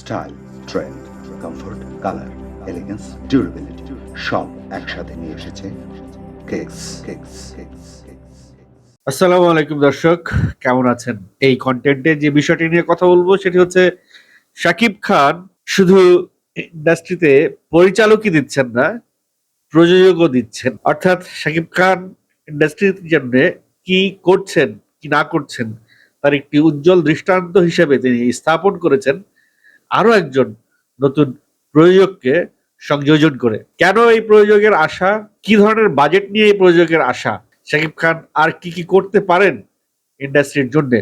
Style, trend, comfort, colour, elegance, durability সব একসাথে নিয়ে এসেছে আসসালামু আলাইকুম দর্শক, কেমন আছেন? এই কন্টেন্টে যে বিষয়টি নিয়ে কথা বলব সেটি হচ্ছে শাকিব খান শুধু ইন্ডাস্ট্রিতে পরিচালকই দিচ্ছেন না, প্রযোজকও দিচ্ছেন। অর্থাৎ শাকিব খান ইন্ডাস্ট্রির জন্য কি করছেন, কি না করছেন, তার একটি উজ্জ্বল দৃষ্টান্ত হিসেবে তিনি স্থাপন করেছেন। আরও একজন নতুন প্রযোজককে সংযোজন করে। কেন এই প্রযোজকের আশা? কি ধরনের বাজেট নিয়ে এই প্রযোজকের আশা? শাকিব খান আর কি কি করতে পারেন ইন্ডাস্ট্রির জন্য?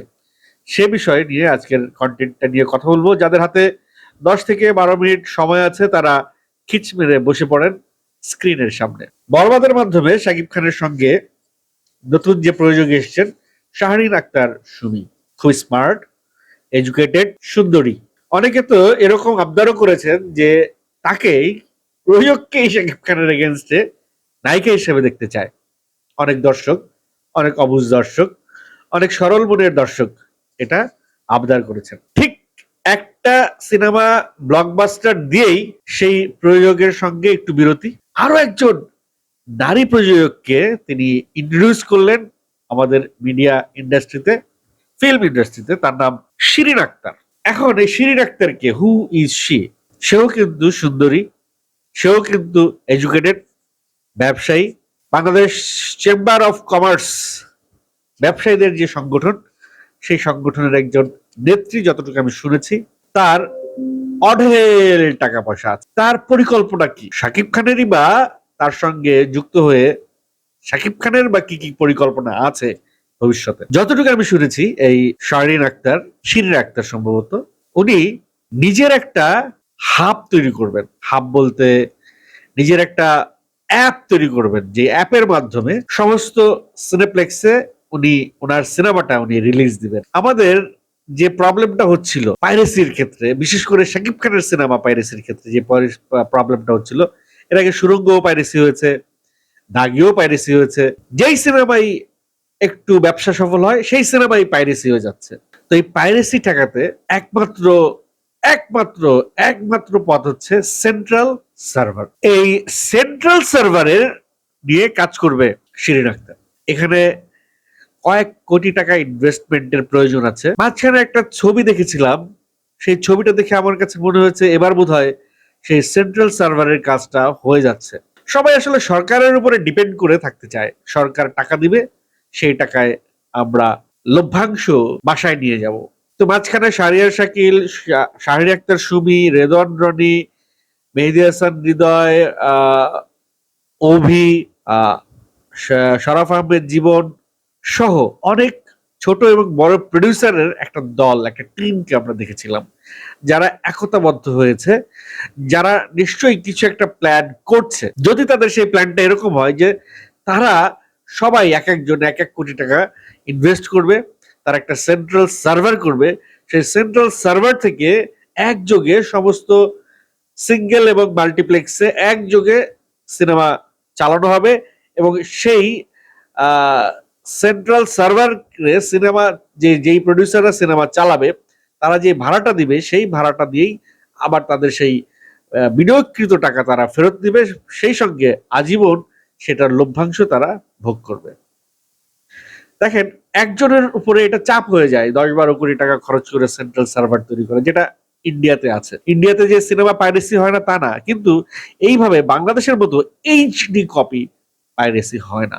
সে বিষয়ে নিয়ে আজকের কন্টেন্টটা নিয়ে কথা বলব। যাদের হাতে দশ থেকে বারো মিনিট সময় আছে, তারা খিচ মেরে বসে পড়েন স্ক্রিনের সামনে। বরবাদের মাধ্যমে শাকিব খানের সঙ্গে নতুন যে প্রযোজক এসেছেন, শাহরিন আক্তার সুমি। খুব স্মার্ট এডুকেটেড সুন্দরী। অনেকে তো এরকম আবদারও করেছেন যে তাকেই প্রযোজককেই শাকিব খানের এগেনস্টে নায়িকা হিসেবে দেখতে চায়। অনেক দর্শক, অনেক অবুজ দর্শক, অনেক সরল মনের দর্শক এটা আবদার করেছেন। ঠিক একটা সিনেমা ব্লকবাস্টার দিয়েই সেই প্রযোজকের সঙ্গে একটু বিরতি। আরও একজন নারী প্রযোজককে তিনি ইন্ট্রোডিউস করলেন আমাদের মিডিয়া ইন্ডাস্ট্রিতে ফিল্ম ইন্ডাস্ট্রিতে তার নাম শিরিন আক্তার। এখন এই শিরিন আক্তারকে হু ইজ শি সেও কিন্তু সুন্দরী, সেও কিন্তু এডুকেটেড ব্যবসায়ী। বাংলাদেশ চেম্বার অফ কমার্স ব্যবসায়ীদের যে সংগঠন, সেই সংগঠনের একজন নেত্রী যতটুকু আমি শুনেছি, তার অঢেল টাকা পয়সা আছে। তার পরিকল্পনা কি? সাকিব খানেরই বা তার সঙ্গে যুক্ত হয়ে সাকিব খানের বা কি কি পরিকল্পনা আছে? ভবিষ্যতে। যতটুকু আমি শুনেছি, এই শাহরিন আক্তার শিরিন আক্তার সম্ভবত, উনি নিজের একটা হাব তৈরি করবেন। হাব বলতে নিজের একটা অ্যাপ তৈরি করবেন, যে অ্যাপের মাধ্যমে সমস্ত সিনেপ্লেক্সে উনি, ওনার সিনেমাটা উনি রিলিজ দিবেন। আমাদের যে প্রবলেমটা হচ্ছিল পাইরেসির ক্ষেত্রে, বিশেষ করে শাকিব খানের সিনেমা পাইরেসির ক্ষেত্রে যে প্রবলেমটা হচ্ছিল, এর আগে সুরঙ্গও পাইরেসি হয়েছে, দাগিও পাইরেসি হয়েছে। যেই সিনেমাই একটু ব্যবসা সফল হয়, সেই সিনেমাই পাইরেসি হয়ে যাচ্ছে। তো এই পাইরেসি ঠেকাতে একমাত্র একমাত্র একমাত্র পথ হচ্ছে সেন্ট্রাল সার্ভার এই সেন্ট্রাল সার্ভারের নিয়ে কাজ করবে শিরিন আক্তার। এখানে কয়েক কোটি টাকা ইনভেস্টমেন্টের প্রয়োজন আছে। মাঝখানে একটা ছবি দেখেছিলাম, সেই ছবিটা দেখে আমার কাছে মনে হয়েছে এবার বোধ হয় সেই সেন্ট্রাল সার্ভারের কাজটা হয়ে যাচ্ছে। সবাই আসলে সরকারের উপরে ডিপেন্ড করে থাকতে চায়। সরকার টাকা দিবে সেই টাকায় আমরা লভ্যাংশ বাসায় নিয়ে যাব। তো মাঝখানে শাহরিয়ার শাকিল শাহরি আক্তার সুমি রেদন রনি, মেহেদি হাসান হৃদয় অভি শরাফ আহমেদ জীবন সহ অনেক ছোট এবং বড় প্রডিউসারের একটা দল, একটা টিমকে আমরা দেখেছিলাম, যারা একতাবদ্ধ হয়েছে, যারা নিশ্চয়ই কিছু একটা প্ল্যান করছে। যদি তাদের সেই প্ল্যানটা এরকম হয় যে তারা সবাই এক একজন এক এক কোটি টাকা ইনভেস্ট করবে, তার একটা সেন্ট্রাল সার্ভার করবে। সেই সেন্ট্রাল সার্ভার থেকে একযোগে সমস্ত সিঙ্গেল এবং মাল্টিপ্লেক্সে একযোগে সিনেমা চালানো হবে এবং সেই সেন্ট্রাল সার্ভার সিনেমা যে, যেই প্রডিউসাররা সিনেমা চালাবে, তারা যে ভাড়াটা দিবে, সেই ভাড়াটা দিয়েই আবার তাদের সেই বিনিয়োগকৃত টাকা তারা ফেরত দিবে। সেই সঙ্গে আজীবন সেটার লভ্যাংশ তারা ভোগ করবে। দেখেন, একজনের উপরে এটা চাপ হয়ে যায় দশ বারো কোটি টাকা খরচ করে সেন্ট্রাল সার্ভার তৈরি করে, যেটা ইন্ডিয়াতে আছে। ইন্ডিয়াতে যে সিনেমা পাইরেসি হয় না, তা না, কিন্তু এইভাবে বাংলাদেশের মতো এইচডি কপি পাইরেসি হয় না।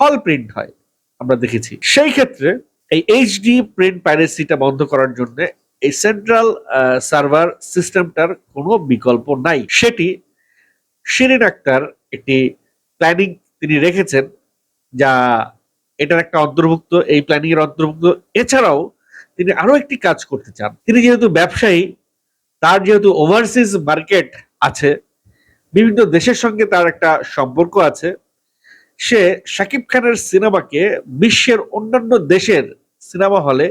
হল প্রিন্ট হয়, আমরা দেখেছি। সেই ক্ষেত্রে এই এইচডি প্রিন্ট পাইরেসিটা বন্ধ করার জন্য এই সেন্ট্রাল সার্ভার সিস্টেমটার কোনো বিকল্প নাই। সেটি শিরিন আক্তার একটি প্ল্যানিং তিনি রেখেছেন, যা এটার একটা অন্তর্ভুক্ত, এই প্ল্যানিং এর অন্তর্ভুক্ত। এছাড়াও তিনি আরও একটি কাজ করতে চান। তিনি যেহেতু ব্যবসায়ী, তার যেহেতু ওভারসিজ মার্কেট আছে, বিভিন্ন দেশের সঙ্গে তার একটা সম্পর্ক আছে, সে শাকিব খানের সিনেমাকে বিশ্বের অন্যান্য দেশের সিনেমা হলে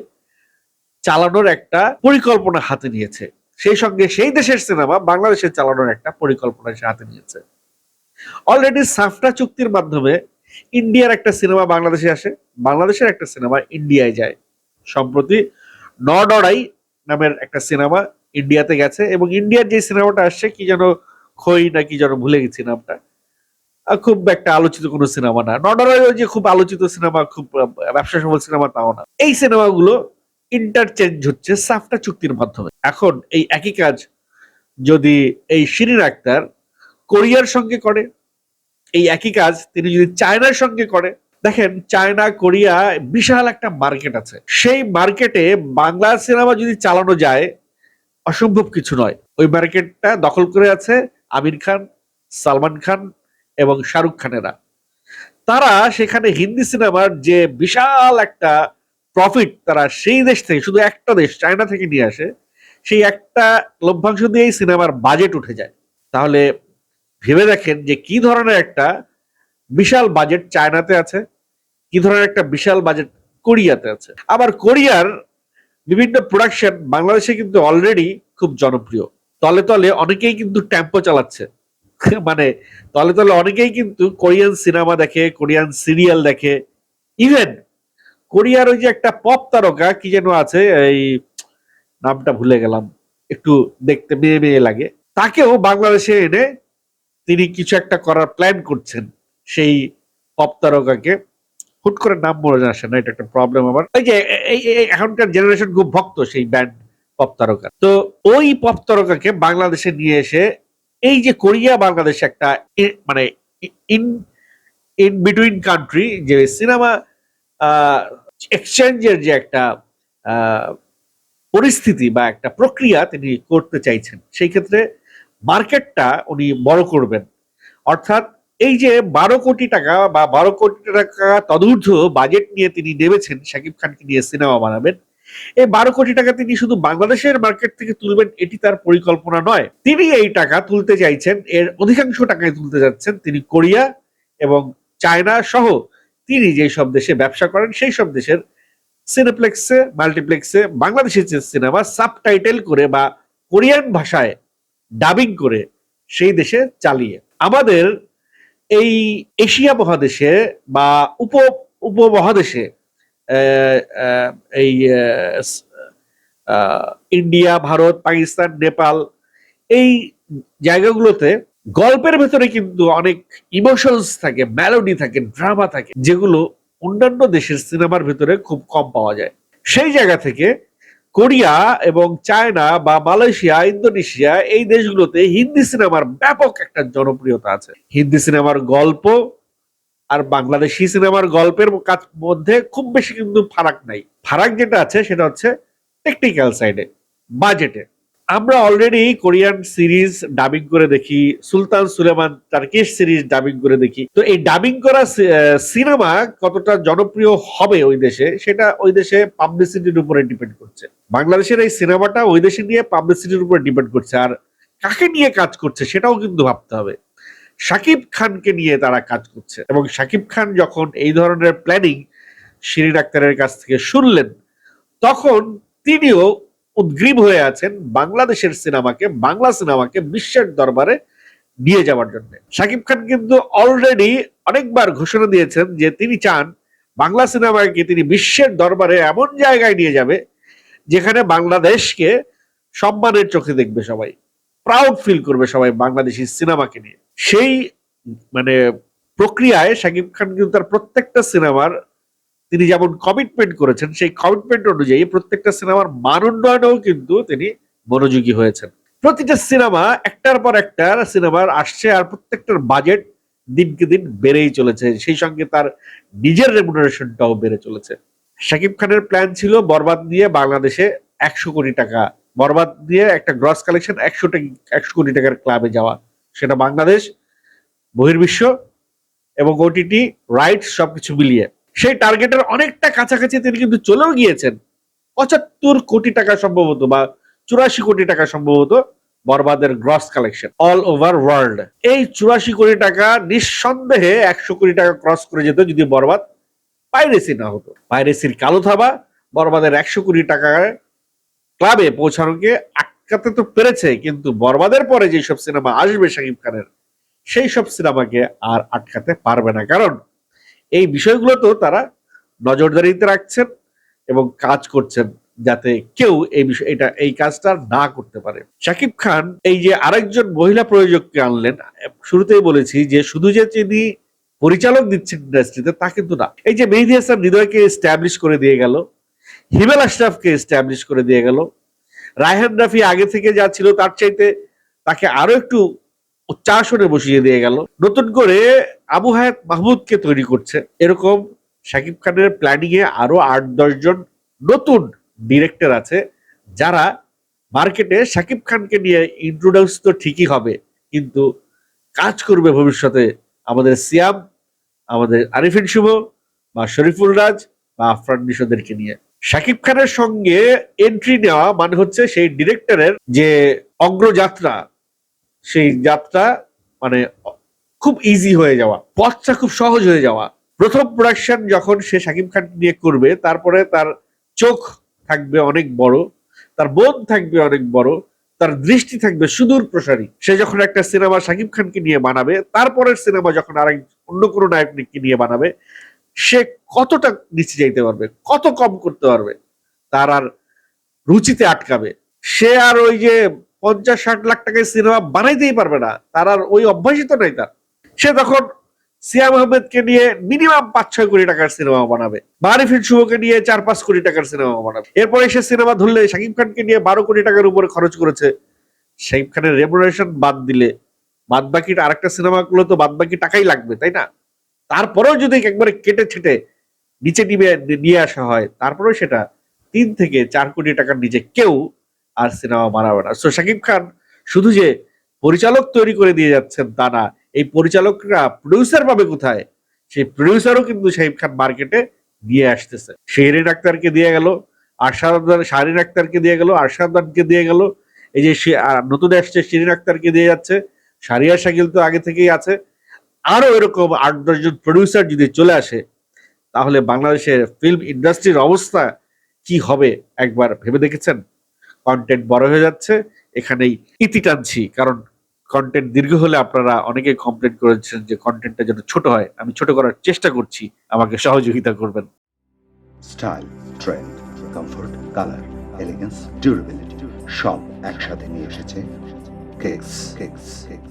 চালানোর একটা পরিকল্পনা হাতে নিয়েছে। সেই সঙ্গে সেই দেশের সিনেমা বাংলাদেশে চালানোর একটা পরিকল্পনা সে হাতে নিয়েছে। অলরেডি সাফটা চুক্তির মাধ্যমে ইন্ডিয়ার একটা সিনেমা বাংলাদেশে আসে। বাংলাদেশের একটা সিনেমা ইন্ডিয়ায় যায়। সম্প্রতি নডরাই নামের একটা সিনেমা ইন্ডিয়াতে গেছে এবং ইন্ডিয়ার যে সিনেমাটা আসছে, কি যেন খই না কি যেন ভুলে গেছি নামটা। খুব একটা আলোচিত কোনো সিনেমা না। নডরাইও যে খুব আলোচিত সিনেমা, খুব ব্যবসা সফল সিনেমা তাও না। এই সিনেমাগুলো ইন্টারচেঞ্জ হচ্ছে সাফটা চুক্তির মাধ্যমে। এখন এই একই কাজ যদি এই শিরিন আক্তার কোরিয়ার সঙ্গে করে, এই একই কাজ তিনি যদি চায়নার সঙ্গে করে, দেখেন চায়না, কোরিয়া বিশাল একটা মার্কেট আছে। সেই মার্কেটে বাংলা সিনেমা যদি চালানো যায়, অসম্ভব কিছু নয়। ওই মার্কেটটা দখল করে আছে আমির খান, সালমান খান এবং শাহরুখ খানেরা। তারা সেখানে হিন্দি সিনেমার যে বিশাল একটা প্রফিট তারা সেই দেশ থেকে, শুধু একটা দেশ, চায়না থেকে নিয়ে আসে, সেই একটা লভ্যাংশ দিয়েই সিনেমার বাজেট উঠে যায়। তাহলে ভেবে দেখেন যে কি ধরনের একটা বিশাল বাজেট চায়নাতে আছে, কি ধরনের একটা বিশাল বাজেট কোরিয়াতে আছে। আবার কোরিয়ার বিভিন্ন প্রোডাকশন বাংলাদেশে কিন্তু অলরেডি খুব জনপ্রিয়। তলে তলে অনেকেই কিন্তু টেম্পো চালাচ্ছে। মানে তলে তলে অনেকেই কিন্তু কোরিয়ান সিনেমা দেখে, কোরিয়ান সিরিয়াল দেখে। ইভেন কোরিয়ার ওই যে একটা পপ তারকা কি যেন আছে, এই নামটা ভুলে গেলাম। একটু দেখতে মেয়ে মেয়ে লাগে। তাকেও বাংলাদেশে এনে তিনি কিছু একটা করার প্ল্যান করছেন সেই পপ তারকাকে হুট করে নাম মনে আসে না, এটা একটা প্রবলেম আমার এই যে এখনকার জেনারেশন খুব ভক্ত সেই ব্যান্ড পপ তারকা তো ওই পপ তারকাকে বাংলাদেশে নিয়ে এসে, এই যে কোরিয়া বাংলাদেশ একটা মানে ইন ইন বিটুইন কান্ট্রি যে সিনেমা এক্সচেঞ্জের যে একটা পরিস্থিতি বা একটা প্রক্রিয়া তিনি করতে চাইছেন, সেই ক্ষেত্রে মার্কেটটা উনি বড় করবেন। অর্থাৎ এই যে বারো কোটি টাকা বা বারো কোটি টাকা তদূর্ধ্ব বাজেট নিয়ে তিনি নেমেছেন, শাকিব খানকে নিয়ে সিনেমা বানাবেন, এই বারো কোটি টাকা তিনি শুধু বাংলাদেশের মার্কেট থেকে তুলবেন, এটি তার পরিকল্পনা নয়। তিনি এই টাকা তুলতে চাইছেন, এর অধিকাংশ টাকায় তুলতে যাচ্ছেন তিনি কোরিয়া এবং চায়না সহ তিনি যেই সব দেশে ব্যবসা করেন, সেই সব দেশের সিনেপ্লেক্সে মাল্টিপ্লেক্সে বাংলাদেশের যে সিনেমা সাবটাইটেল করে বা কোরিয়ান ভাষায় ডাবিং করে সেই দেশে চালিয়ে। আমাদের এই এশিয়া মহাদেশে বা উপ, উপমহাদেশে এই ইন্ডিয়া, ভারত, পাকিস্তান, নেপাল, এই জায়গাগুলোতে গল্পের ভেতরে কিন্তু অনেক ইমোশনস থাকে মেলোডি থাকে ড্রামা থাকে, যেগুলো অন্যান্য দেশের সিনেমার ভেতরে খুব কম পাওয়া যায়। সেই জায়গা থেকে কোরিয়া এবং চায়না বা মালয়েশিয়া, ইন্দোনেশিয়া এই দেশগুলোতে হিন্দি সিনেমার ব্যাপক একটা জনপ্রিয়তা আছে। হিন্দি সিনেমার গল্প আর বাংলাদেশি সিনেমার গল্পের মধ্যে খুব বেশি কিন্তু ফারাক নাই। ফারাক যেটা আছে সেটা হচ্ছে টেকনিক্যাল সাইডে বাজেটে আমরা অলরেডি কোরিয়ান সিরিজ ডাবিং করে দেখি, Sultan Suleiman Turkish series dubbing করে দেখি। তো এই ডাবিং করা সিনেমা কতটা জনপ্রিয় হবে ওই দেশে, সেটা ওই দেশে পাবলিসিটির উপরে ডিপেন্ড করছে। বাংলাদেশের এই সিনেমাটা ওই দেশে নিয়ে পাবলিসিটির উপরে ডিপেন্ড করছে, আর কাকে নিয়ে কাজ করছে সেটাও কিন্তু ভাবতে হবে। শাকিব খানকে নিয়ে তারা কাজ করছে, এবং শাকিব খান যখন এই ধরনের প্ল্যানিং শিরিন আক্তারের কাছ থেকে শুনলেন, তখন তিনিও উদ্গ্রীব হয়ে আছেন বাংলাদেশের সিনেমাকে, বাংলা সিনেমাকে বিশ্বের দরবারে নিয়ে যাওয়ার জন্য। শাকিব খান কিন্তু অলরেডি অনেকবার ঘোষণা দিয়েছেন যে তিনি চান বাংলা সিনেমাকে তিনি বিশ্বের দরবারে এমন জায়গায় নিয়ে যাবে যেখানে বাংলাদেশকে সম্মানের চোখে দেখবে সবাই প্রাউড ফিল করবে সবাই বাংলাদেশি সিনেমাকে নিয়ে। সেই মানে প্রক্রিয়ায় শাকিব খান কিন্তু তার প্রত্যেকটা সিনেমার তিনি যেমন কমিটমেন্ট করেছেন, সেই কমিটমেন্ট অনুযায়ী প্রত্যেকটা সিনেমার মান উন্নয়নেও কিন্তু তিনি মনোযোগী হয়েছেন। প্রতিটা সিনেমা একটার পর একটা সিনেমার আসছে আর প্রত্যেকটার বাজেট দিনকে দিন বেড়েই চলেছে। সেই সঙ্গে তার নিজের রেমুনারেশনটাও বেড়ে চলেছে। শাকিব খানের প্ল্যান ছিল বরবাদ দিয়ে বাংলাদেশে একশো কোটি টাকা, বরবাদ দিয়ে একটা গ্রস কালেকশন একশো একশো কোটি টাকার ক্লাবে যাওয়া। সেটা বাংলাদেশ, বহির্বিশ্ব এবং ওটিটি রাইটস সবকিছু মিলিয়ে। সেই টার্গেটের অনেকটা কাছাকাছি তিনি কিন্তু চলেও গিয়েছেন। পঁচাত্তর কোটি টাকা সম্ভবত বা চুরাশি কোটি টাকা সম্ভবত বরবাদের gross collection all over world এই চুরাশি কোটি টাকা নিঃসন্দেহে একশো কোটি টাকা ক্রস করে যেত যদি বরবাদ পাইরেসি না হতো। পাইরেসির কালো থাবা বরবাদের একশো কোটি টাকার ক্লাবে পৌঁছানোকে আটকাতে তো পেরেছে, কিন্তু বরবাদের পরে যেসব সিনেমা আসবে শাকিব খানের সেই সব সিনেমাকে আর আটকাতে পারবে না। কারণ এই বিষয়গুলো তো তারা নজরদারিতে রাখছেন এবং কাজ করছেন যাতে কেউ এই বিষয়, এটা, এই কাজটা না করতে পারে। শাকিব খান এই যে আরেকজন মহিলা প্রযোজককে আনলেন, শুরুতেই বলেছি যে শুধু যে তিনি পরিচালক দিচ্ছেন ইন্ডাস্ট্রিতে, তা কিন্তু না। এই যে মেহেদি হাসান হৃদয়কে এস্টাবলিশ করে দিয়ে গেল, হিমেল আশরাফকে এস্টাবলিশ করে দিয়ে গেল, রায়হান রাফি আগে থেকে যা ছিল তার চাইতে তাকে আরও একটু উচ্চাসনে বসিয়ে দিয়ে গেল। নতুন করে আবু হায়াত মাহমুদকে তৈরি করছে। এরকম শাকিব খানের প্ল্যানিং এ আরও আট, দশ জন নতুন ডিরেক্টর আছে, যারা মার্কেটে শাকিব খানকে নিয়ে ইন্ট্রোডিউস তো ঠিকই হবে, কিন্তু কাজ করবে ভবিষ্যতে আমাদের সিয়াম, আমাদের আরিফিন শুভ বা শরীফুল রাজ বা আফরান নিশোদেরকে নিয়ে। শাকিব খানের সঙ্গে এন্ট্রি নেওয়া মানে হচ্ছে সেই ডিরেক্টরের যে অগ্রযাত্রা সেই যাত্রা মানে খুব ইজি হয়ে যাওয়া, পথটা খুব সহজ হয়ে যাওয়া। প্রথম প্রোডাকশন যখন সে শাকিব খান নিয়ে করবে, তারপরে তার চোখ থাকবে অনেক বড়, তার বোধ থাকবে অনেক বড়, তার দৃষ্টি থাকবে সুদূর প্রসারী। সে যখন একটা সিনেমা শাকিব খানকে নিয়ে বানাবে, তারপরের সিনেমা যখন আরেক অন্য কোনো নায়ককে নিয়ে বানাবে, সে কতটা নিচে যাইতে পারবে, কত কম করতে পারবে, তার আর রুচিতে আটকাবে। সে আর ওই যে পঞ্চাশ ষাট লাখ টাকায় সিনেমা বানাইতেই পারবে না। তার আর ওই অভ্যাসই তো নাই তার। সে তখন সিয়াম আহমেদকে নিয়ে মিনিমাম পাঁচ ছয় কোটি টাকার সিনেমা বানাবে মারিফিন শুভকে নিয়ে চার পাঁচ কোটি টাকার সিনেমা বানাবে, এরপরে সে সিনেমা ধরলে শাকিব খানকে নিয়ে বারো কোটি টাকার উপরে খরচ করেছে, শাকিব খানের রেমুনারেশন বাদ দিলে বাদ বাকি আরেকটা সিনেমা গুলো তো বাদ বাকি টাকাই লাগবে, তাই না? তারপরেও যদি একবারে কেটে ছেটে নিচে নিয়ে আসা হয়, তারপরেও সেটা তিন থেকে চার কোটি টাকার নিচে কেউ আর সিনেমা বানাবে না। সো শাকিব খান শুধু যে পরিচালক তৈরি করে দিয়ে যাচ্ছেন তা না, এই পরিচালকরা প্রডিউসার পাবে কোথায়? সেই প্রডিউসারও কিন্তু শাহিব খান মার্কেটে দিয়ে আসতেছে। শেহরিন আক্তারকে দিয়ে গেল, আরশাদ শাহরিন আক্তারকে দিয়ে গেল আরশাদানকে দিয়ে গেল। এই যে নতুন আসছে শিরিন আক্তারকে দিয়ে যাচ্ছে। সারিয়া শাকিল তো আগে থেকেই আছে। আরও এরকম আট দশজন প্রডিউসার যদি চলে আসে, তাহলে বাংলাদেশের ফিল্ম ইন্ডাস্ট্রির অবস্থা কি হবে একবার ভেবে দেখেছেন? কন্টেন্ট বড় হয়ে যাচ্ছে, এখানেই ইতি টানছি। কারণ কন্টেন্ট দীর্ঘ হলে আপনারা অনেকে কমপ্লেন করেছেন যে কন্টেন্টটা যেন ছোট হয়। আমি ছোট করার চেষ্টা করছি, আমাকে সহযোগিতা করবেন। Style trend comfort colour elegance durability সব একসাথে নিয়ে এসেছে কেক্স কেক্স কেক্স